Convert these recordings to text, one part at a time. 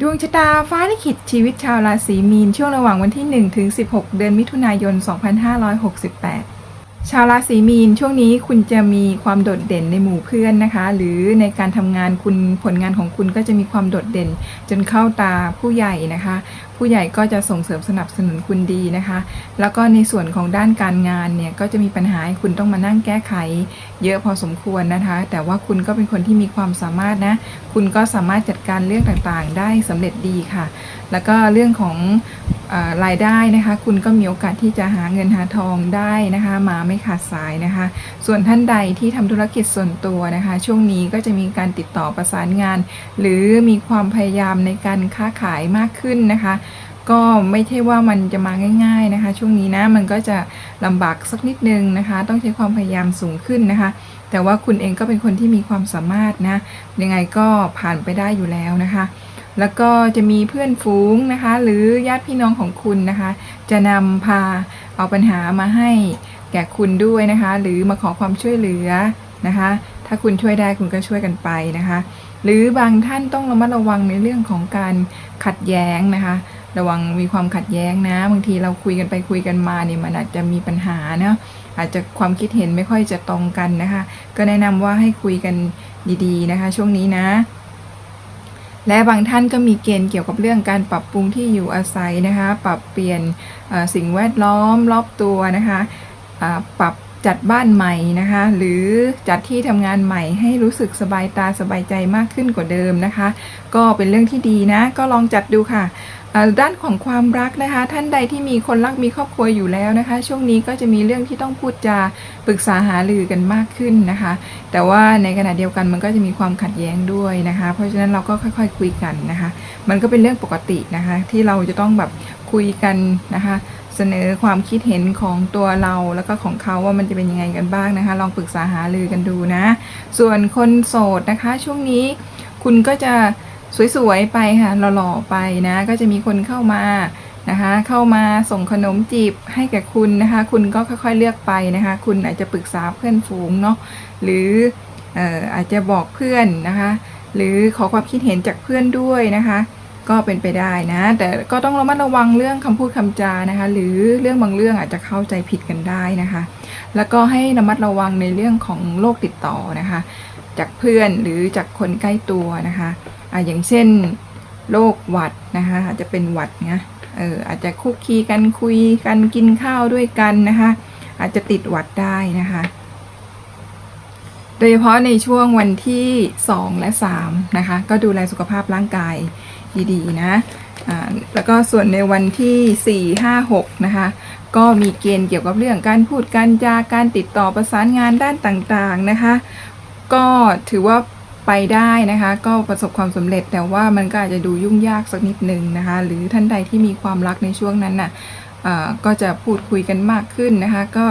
ดวงชะตาฟ้าลิขิตชีวิตชาวราศีมีน ช่วงระหว่างวันที่ 1 ถึง 16 เดือนมิถุนายน 2568 ชาวราศีมีนช่วงนี้คุณจะมีความโดดเด่นในหมู่เพื่อนนะคะ หรือในการทำงานคุณผลงานของคุณก็จะมีความโดดเด่น จนเข้าตาผู้ใหญ่นะคะ ผู้ใหญ่ก็จะส่งเสริมสนับสนุนคุณดีนะคะ แล้วก็ในส่วนของด้านการงานเนี่ยก็จะมีปัญหาคุณต้องมานั่งแก้ไข เยอะพอสมควรนะคะ แต่ว่าคุณก็เป็นคนที่มีความสามารถนะ คุณก็สามารถจัดการเรื่องต่างๆ ได้สำเร็จดีค่ะ แล้วก็เรื่องของ รายได้นะคะ คุณก็มีโอกาสที่จะหาเงินหาทองได้นะคะ มาไม่ขาดสายนะคะ ส่วนท่านใดที่ทำธุรกิจส่วนตัวนะคะ ช่วงนี้ก็จะมีการติดต่อประสานงาน หรือมีความพยายามในการค้าขายมากขึ้นนะคะก็ไม่ใช่ว่ามันจะมาง่ายๆนะคะ ช่วงนี้นะมันก็จะลำบากสักนิดนึงนะคะ ต้องใช้ความพยายามสูงขึ้นนะคะ แต่ว่าคุณเองก็เป็นคนที่มีความสามารถนะยังไงก็ผ่านไปได้อยู่แล้วนะคะ แล้วก็จะมีเพื่อนฝูงนะคะ หรือญาติพี่น้องของคุณนะคะ จะนำพาเอาปัญหามาให้แก่คุณด้วยนะคะ หรือมาขอความช่วยเหลือนะคะ ถ้าคุณช่วยได้คุณก็ช่วยกันไปนะคะ หรือบางท่านต้องระมัดระวังในเรื่องของการขัดแย้งนะคะ ระวังมีความขัดแย้งนะ บางทีเราคุยกันไปคุยกันมาเนี่ยมันอาจจะมีปัญหาเนาะอาจจะความคิดเห็นไม่ค่อยจะตรงกันนะคะ ก็แนะนำว่าให้คุยกันดีๆนะคะ ช่วงนี้นะ และบางท่านก็มีเกณฑ์เกี่ยวกับเรื่องการปรับปรุงที่อยู่อาศัยนะคะ ปรับเปลี่ยนสิ่งแวดล้อมรอบตัวนะคะปรับจัดบ้านใหม่นะคะ หรือจัดที่ทำงานใหม่ให้รู้สึกสบายตาสบายใจมากขึ้นกว่าเดิมนะคะ ก็เป็นเรื่องที่ดีนะ ก็ลองจัดดูค่ะ ด้านของความรักนะคะ ท่านใดที่มีคนรักมีครอบครัวอยู่แล้วนะคะ ช่วงนี้ก็จะมีเรื่องที่ต้องพูดจาปรึกษาหารือกันมากขึ้นนะคะ แต่ว่าในขณะเดียวกันมันก็จะมีความขัดแย้งด้วยนะคะ เพราะฉะนั้นเราก็ค่อยๆคุยกันนะคะ มันก็เป็นเรื่องปกตินะคะ ที่เราจะต้องแบบคุยกันนะคะเสนอความคิดเห็นของตัวเราแล้วก็ของเขาว่ามันจะเป็นยังไงกันบ้างนะคะ ลองปรึกษาหารือกันดูนะ ส่วนคนโสดนะคะ ช่วงนี้คุณก็จะ สวยๆไปค่ะหล่อๆไปนะ ก็จะมีคนเข้ามานะคะ เข้ามาส่งขนมจีบให้แก่คุณนะคะ คุณก็ค่อยๆเลือกไปนะคะ คุณอาจจะปรึกษาเพื่อนฝูงเนาะหรืออาจจะบอกเพื่อนนะคะ หรือขอความคิดเห็นจากเพื่อนด้วยนะคะ ก็เป็นไปได้นะ แต่ก็ต้องระมัดระวังเรื่องคำพูดคำจานะคะ หรือเรื่องบางเรื่องอาจจะเข้าใจผิดกันได้นะคะ แล้วก็ให้ระมัดระวังในเรื่องของโรคติดต่อนะคะ จากเพื่อนหรือจากคนใกล้ตัวนะคะ อะอย่างเช่นโรคหวัดนะคะ อาจจะเป็นหวัดนะเอออาจจะคุกคีกันคุยกันกินข้าวด้วยกันนะคะ อาจจะติดหวัดได้นะคะ โดยเฉพาะในช่วงวันที่ 2 และ 3 นะคะ ก็ดูแลสุขภาพร่างกายดีๆนะอ่าแล้วก็ส่วนในวันที่ 4 5 6 นะคะ ก็มีเกณฑ์เกี่ยวกับเรื่องการพูดการจาการติดต่อประสานงานด้านต่างๆนะคะ ก็ถือว่า ไปได้นะคะ ก็ประสบความสำเร็จแต่ว่ามันก็อาจจะดูยุ่งยากสักนิดนึงนะคะ หรือท่านใดที่มีความรักในช่วงนั้นน่ะก็จะพูดคุยกันมากขึ้นนะคะ ก็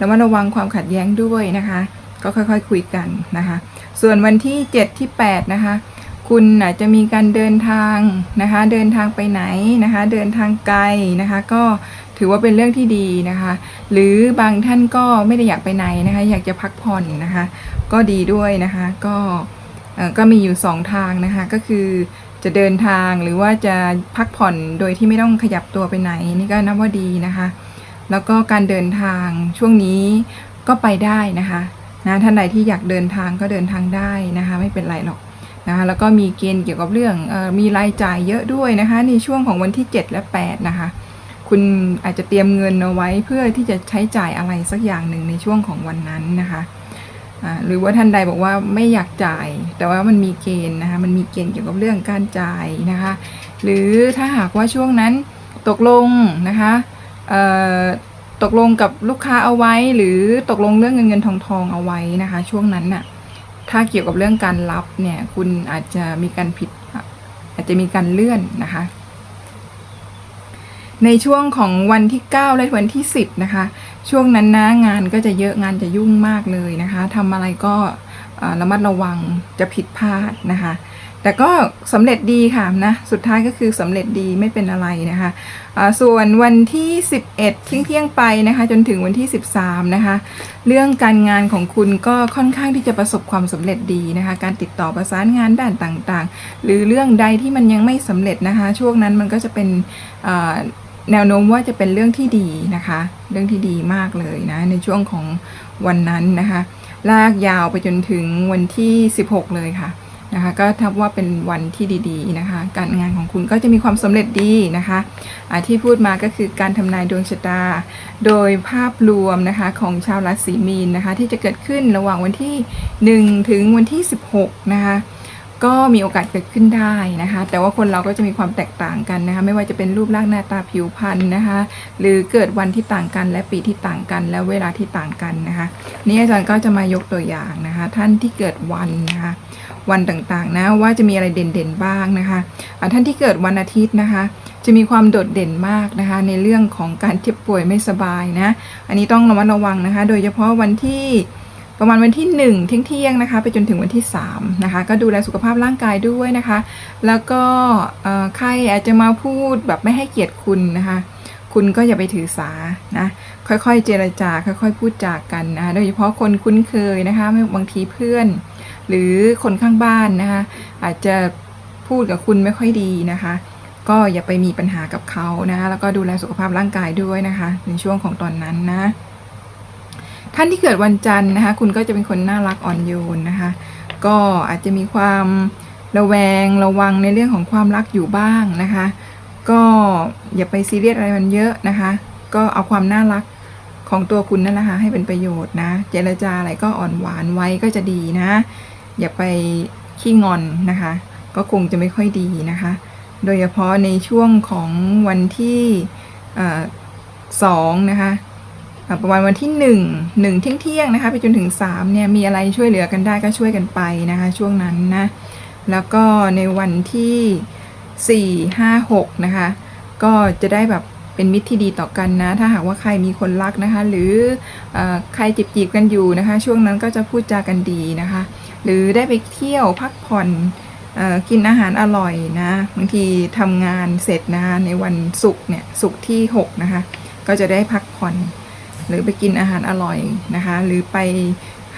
ระมัดระวังความขัดแย้งด้วยนะคะ ก็ค่อยๆคุยกันนะคะ ส่วนวันที่ 7 ที่ 8 นะคะ คุณอาจจะมีการเดินทางนะคะ เดินทางไปไหนนะคะ เดินทางไกลนะคะ ก็ถือว่าเป็นเรื่องที่ดีนะคะ หรือบางท่านก็ไม่ได้อยากไปไหนนะคะ อยากจะพักผ่อนนะคะ ก็ดีด้วยนะคะ ก็ ก็มีอยู่ 2 ทางนะคะ ก็คือจะเดินทางหรือว่าจะพักผ่อนโดยที่ไม่ต้องขยับตัวไปไหนนี่ก็นับว่าดีนะคะ แล้วก็การเดินทางช่วงนี้ก็ไปได้นะคะนะท่านใดที่อยากเดินทางก็เดินทางได้นะคะ ไม่เป็นไรหรอกนะคะแล้วก็มีเกณฑ์เกี่ยวกับเรื่องออมีรายจ่ายเยอะด้วยนะคะ ในช่วงของวันที่ 7 และ 8 นะคะ คุณอาจจะเตรียมเงินเอาไว้เพื่อที่จะใช้จ่ายอะไรสักอย่างหนึ่งในช่วงของวันนั้นนะคะ หรือว่าท่านใดบอกว่าไม่อยากจ่าย แต่ว่ามันมีเกณฑ์นะคะมันมีเกณฑ์เกี่ยวกับเรื่องการจ่ายนะคะ หรือถ้าหากว่าช่วงนั้นตกลงนะคะตกลงกับลูกค้าเอาไว้ หรือตกลงเรื่องเงินเงินทองทองเอาไว้นะคะ ช่วงนั้นน่ะถ้าเกี่ยวกับเรื่องการรับเนี่ยคุณอาจจะมีการผิดอาจจะมีการเลื่อนนะคะ ในช่วงของวันที่ 9 และวันที่ 10 นะคะ ช่วงนั้นนะงานก็จะเยอะงานจะยุ่งมากเลยนะคะทำอะไรก็ระมัดระวังจะผิดพลาดนะคะ แต่ก็สำเร็จดีค่ะนะสุดท้ายก็คือสำเร็จดีไม่เป็นอะไรนะคะอ่าส่วนวันที่ 11เที่ยงเที่ยงไปนะคะจนถึงวันที่ 13นะคะเรื่องการงานของคุณก็ค่อนข้างที่จะประสบความสำเร็จดีนะคะการติดต่อประสานงานด้านต่างๆ หรือเรื่องใดที่มันยังไม่สำเร็จนะคะ ช่วงนั้นมันก็จะเป็น แนวโน้มว่าจะเป็นเรื่องที่ดีนะคะ เรื่องที่ดีมากเลยนะ ในช่วงของวันนั้นนะคะ ลากยาวไปจนถึงวันที่ 16 เลยค่ะนะคะ ก็ทับว่าเป็นวันที่ดีๆนะคะ การงานของคุณก็จะมีความสำเร็จดีนะคะะที่พูดมาก็คือการทำนายดวงชะตา โดยภาพรวมนะคะของชาวราศีมีนนะคะ ที่จะเกิดขึ้นระหว่างวันที่ 1 ถึงวันที่ 16 นะคะ ก็มีโอกาสเกิดขึ้นได้นะคะ แต่ว่าคนเราก็จะมีความแตกต่างกันนะคะ ไม่ว่าจะเป็นรูปร่างหน้าตาผิวพรรณนะคะ หรือเกิดวันที่ต่างกัน และปีที่ต่างกัน และเวลาที่ต่างกันนะคะ นี่อาจารย์ก็จะมายกตัวอย่างนะคะ ท่านที่เกิดวันนะคะ วันต่างๆนะว่าจะมีอะไรเด่นๆบ้างนะคะอ่าท่านที่เกิดวันอาทิตย์นะคะ จะมีความโดดเด่นมากนะคะ ในเรื่องของการเจ็บป่วยไม่สบายนะ อันนี้ต้องระมัดระวังนะคะ โดยเฉพาะวันที่ ประมาณวันที่1เที่ยงเที่ยงๆนะคะ ไปจนถึงวันที่3นะคะ ก็ดูแลสุขภาพร่างกายด้วยนะคะ แล้วก็ใครอาจจะมาพูดแบบไม่ให้เกียรติคุณนะคะ คุณก็อย่าไปถือสานะค่อยๆ เจรจาค่อยๆ พูดจากันนะคะโดยเฉพาะคนคุ้นเคยนะคะไม่บางทีเพื่อน หรือคนข้างบ้านนะคะ อาจจะพูดกับคุณไม่ค่อยดีนะคะ ก็อย่าไปมีปัญหากับเขานะคะแล้วก็ดูแลสุขภาพร่างกายด้วยนะคะ ในช่วงของตอนนั้นนะ ท่านที่เกิดวันจันทร์นะคะ คุณก็จะเป็นคนน่ารักอ่อนโยนนะคะ ก็อาจจะมีความระแวงระวังในเรื่องของความรักอยู่บ้างนะคะ ก็อย่าไปซีเรียสอะไรมันเยอะนะคะ ก็เอาความน่ารักของตัวคุณนั่นแหละค่ะให้เป็นประโยชน์นะ เจรจาอะไรก็อ่อนหวานไว้ก็จะดีนะ อย่าไปขี้งอนนะคะ ก็คงจะไม่ค่อยดีนะคะ โดยเฉพาะในช่วงของวันที่อสองนะคะ ประมาณวันที่หนึ่งหนึ่งเที่ยงเที่ยงนะคะไปจนถึงสามเนี่ยมีอะไรช่วยเหลือกันได้ก็ช่วยกันไปนะคะ ช่วงนั้นนะแล้วก็ในวันที่ 4 5 6นะคะก็จะได้แบบเป็นมิตรที่ดีต่อกันนะ ถ้าหากว่าใครมีคนรักนะคะ หรืออใครจีบจีบกันอยู่นะคะ ช่วงนั้นก็จะพูดจากันดีนะคะ หรือได้ไปเที่ยวพักผ่อนกินอาหารอร่อยนะบางทีทำงานเสร็จนะคะในวันศุกร์เนี่ยศุกร์ที่ 6 นะคะ ก็จะได้พักผ่อน หรือไปกินอาหารอร่อยนะคะ หรือไป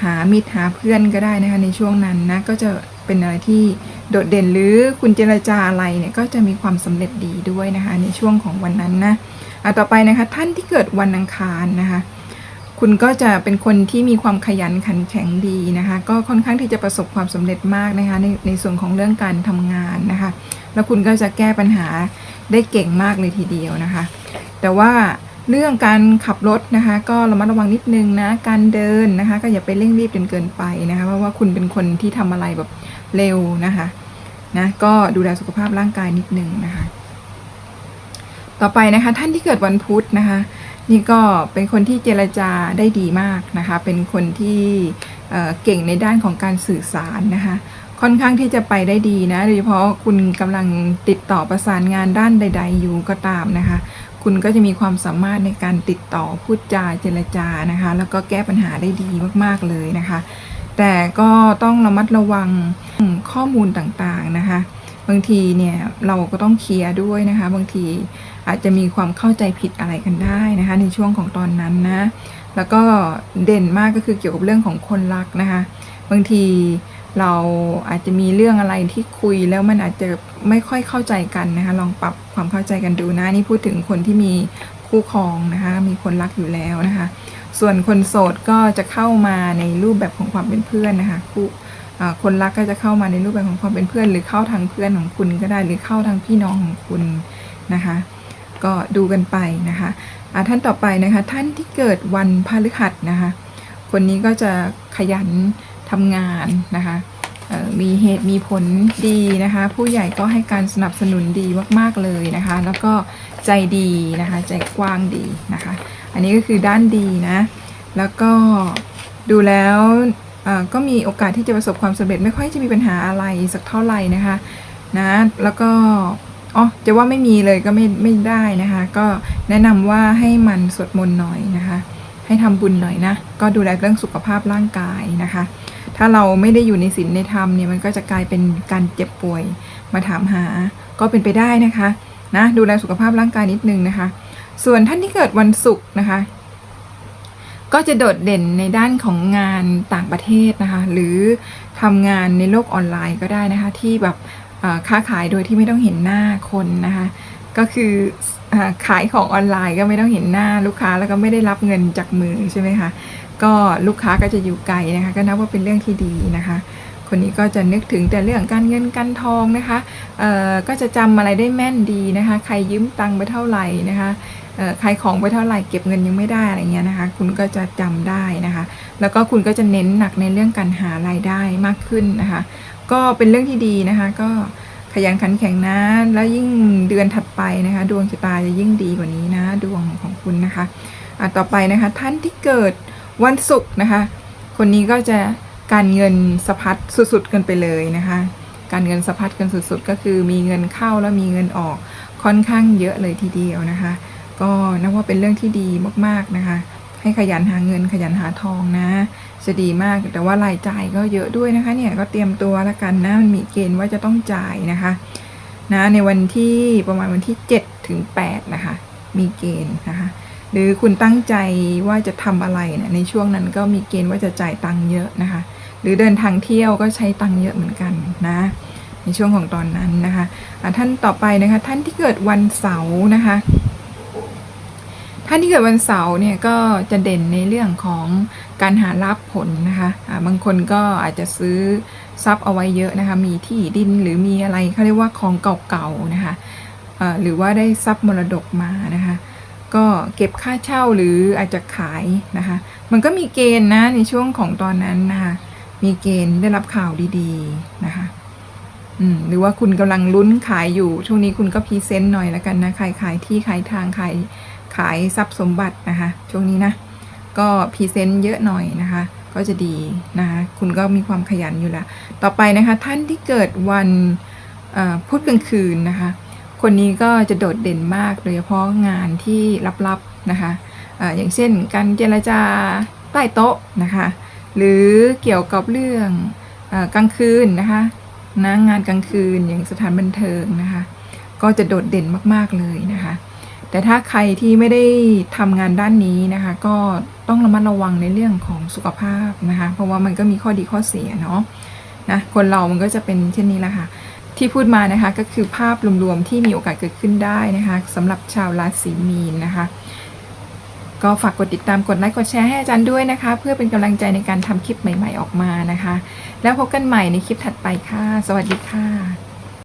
หามิตรหาเพื่อนก็ได้นะคะในช่วงนั้นนะก็จะเป็นอะไรที่โดดเด่นหรือคุณเจรจาอะไรเนี่ยก็จะมีความสำเร็จดีด้วยนะคะในช่วงของวันนั้นนะอะต่อไปนะคะท่านที่เกิดวันอังคารนะคะคุณก็จะเป็นคนที่มีความขยันขันแข็งดีนะคะ ก็ค่อนข้างที่จะประสบความสำเร็จมากนะคะในในส่วนของเรื่องการทำงานนะคะ แล้วคุณก็จะแก้ปัญหาได้เก่งมากเลยทีเดียวนะคะ แต่ว่า เรื่องการขับรถนะคะ ก็ระมัดระวังนิดนึงนะ การเดินนะคะ ก็อย่าไปเร่งรีบจนเกินไปนะคะ เพราะว่าคุณเป็นคนที่ทำอะไรแบบเร็วนะคะนะก็ดูแลสุขภาพร่างกายนิดนึงนะคะ ต่อไปนะคะ ท่านที่เกิดวันพุธนะคะ นี่ก็เป็นคนที่เจรจาได้ดีมากนะคะ เป็นคนที่เเก่งในด้านของการสื่อสารนะคะค่อนข้างที่จะไปได้ดีนะ โดยเฉพาะคุณกำลังติดต่อประสานงานด้านใด ๆ อยู่ก็ตามนะคะ คุณก็จะมีความสามารถในการติดต่อพูดจาเจรจานะคะ แล้วก็แก้ปัญหาได้ดีมากๆเลยนะคะ แต่ก็ต้องระมัดระวังข้อมูลต่างๆนะคะ บางทีเนี่ยเราก็ต้องเคลียร์ด้วยนะคะ บางทีอาจจะมีความเข้าใจผิดอะไรกันได้นะคะ ในช่วงของตอนนั้นนะ แล้วก็เด่นมากก็คือเกี่ยวกับเรื่องของคนรักนะคะ บางที เราอาจจะมีเรื่องอะไรที่คุยแล้วมันอาจจะไม่ค่อยเข้าใจกันนะคะ ลองปรับความเข้าใจกันดูนะนี่พูดถึงคนที่มีคู่ครองนะคะ มีคนรักอยู่แล้วนะคะ ส่วนคนโสดก็จะเข้ามาในรูปแบบของความเป็นเพื่อนนะคะคู่คนรักก็จะเข้ามาในรูปแบบของความเป็นเพื่อน หรือเข้าทางเพื่อนของคุณก็ได้หรือเข้าทางพี่น้องของคุณนะคะ ก็ดูกันไปนะคะท่านต่อไปนะคะ ท่านที่เกิดวันพฤหัสนะคะ คนนี้ก็จะขยัน ทำงานนะคะมีเหตุมีผลดีนะคะ ผู้ใหญ่ก็ให้การสนับสนุนดีมาก ๆ เลยนะคะ แล้วก็ใจดีนะคะ ใจกว้างดีนะคะ อันนี้ก็คือด้านดีนะ แล้วก็ดูแล้วก็มีโอกาสที่จะประสบความสำเร็จไม่ค่อยจะมีปัญหาอะไรสักเท่าไหร่นะคะนะแล้วก็อ๋อจะว่าไม่มีเลยก็ไม่ไม่ได้นะคะ ก็แนะนำว่าให้มันสวดมนต์หน่อยนะคะ ให้ทำบุญหน่อยนะ ก็ดูแลเรื่องสุขภาพร่างกายนะคะ ถ้าเราไม่ได้อยู่ในศีลในธรรมเนี่ยมันก็จะกลายเป็นการเจ็บป่วยมาถามหา ก็เป็นไปได้นะคะนะดูแลสุขภาพร่างกายนิดนึงนะคะ ส่วนท่านที่เกิดวันศุกร์นะคะ ก็จะโดดเด่นในด้านของงานต่างประเทศนะคะ หรือทำงานในโลกออนไลน์ก็ได้นะคะ ที่แบบค้าขายโดยที่ไม่ต้องเห็นหน้าคนนะคะ ก็คืออขายของออนไลน์ก็ไม่ต้องเห็นหน้าลูกค้าแล้วก็ไม่ได้รับเงินจากมือใช่ไหมคะก็ลูกค้าก็จะอยู่ไกลนะคะ ก็นับว่าเป็นเรื่องที่ดีนะคะ คนนี้ก็จะนึกถึงแต่เรื่องการเงินการทองนะคะเอ่อก็จะจำอะไรได้แม่นดีนะคะ ใครยืมตังค์ไปเท่าไหร่นะคะเอ่อใครของไปเท่าไหร่เก็บเงินยังไม่ได้อะไรเงี้ยนะคะ คุณก็จะจำได้นะคะ แล้วก็คุณก็จะเน้นหนักในเรื่องการหารายได้มากขึ้นนะคะ ก็เป็นเรื่องที่ดีนะคะก็ ขยันขันแข็งนะ แล้วยิ่งเดือนถัดไปนะคะ ดวงชะตาจะยิ่งดีกว่านี้นะ ดวงของคุณนะคะอะต่อไปนะคะ ท่านที่เกิดวันศุกร์นะคะ คนนี้ก็จะการเงินสะพัดสุดๆกันไปเลยนะคะ การเงินสะพัดกันสุดๆ ก็คือมีเงินเข้าแล้วมีเงินออกค่อนข้างเยอะเลยทีเดียวนะคะ ก็นับว่าเป็นเรื่องที่ดีมากๆนะคะ ให้ขยันหาเงินขยันหาทองนะ จะดีมากแต่ว่ารายจ่ายก็เยอะด้วยนะคะเนี่ยก็เตรียมตัวแล้วกันนะมันมีเกณฑ์ว่าจะต้องจ่ายนะคะนะในวันที่ประมาณวันที่7ถึง8นะคะมีเกณฑ์นะคะหรือคุณตั้งใจว่าจะทำอะไรเนี่ยในช่วงนั้นก็มีเกณฑ์ว่าจะจ่ายตังค์เยอะนะคะ หรือเดินทางเที่ยวก็ใช้ตังค์เยอะเหมือนกันนะในช่วงของตอนนั้นนะคะะท่านต่อไปนะคะท่านที่เกิดวันเสาร์นะคะ ท่านที่เกิดวันเสาร์เนี่ยก็จะเด่นในเรื่องของการหารับผลนะคะะบางคนก็อาจจะซื้อทรัพย์เอาไว้เยอะนะคะ มีที่ดินหรือมีอะไรเขาเรียกว่าของเก่าๆนะคะะหรือว่าได้ทรัพย์มรดกมานะคะ ก็เก็บค่าเช่าหรืออาจจะขายนะคะ มันก็มีเกณฑ์นะในช่วงของตอนนั้นนะคะ มีเกณฑ์ได้รับข่าวดีๆนะคะหรือว่าคุณกำลังลุ้นขายอยู่ ช่วงนี้คุณก็พรีเซนต์หน่อยแล้วกันนะใครขายที่ขายทางขาย ขายทรัพย์สมบัตินะคะ ช่วงนี้นะ ก็พรีเซนต์เยอะหน่อยนะคะ ก็จะดีนะคะคุณก็มีความขยันอยู่ล้วต่อไปนะคะท่านที่เกิดวันพุธกลางคืนนะคะ คนนี้ก็จะโดดเด่นมากโดยเฉพาะงานที่ลับๆนะคะออย่างเช่นการเจรจาใต้โต๊ะนะคะ หรือเกี่ยวกับเรื่องอกลางคืนนะคะนะงานกลางคืนอย่างสถานบันเทิงนะคะ ก็จะโดดเด่นมากๆเลยนะคะ แต่ถ้าใครที่ไม่ได้ทำงานด้านนี้นะคะ ก็ต้องระมัดระวังในเรื่องของสุขภาพนะคะ เพราะว่ามันก็มีข้อดีข้อเสียเนาะนะคนเรามันก็จะเป็นเช่นนี้แหละค่ะ ที่พูดมานะคะก็คือภาพรวมๆที่มีโอกาสเกิดขึ้นได้นะคะสำหรับชาวราศีมีนนะคะ ก็ฝากกดติดตามกดไลค์กดแชร์ให้อาจารย์ด้วยนะคะ เพื่อเป็นกำลังใจในการทำคลิปใหม่ ๆออกมานะคะ แล้วพบกันใหม่ในคลิปถัดไปค่ะ สวัสดีค่ะ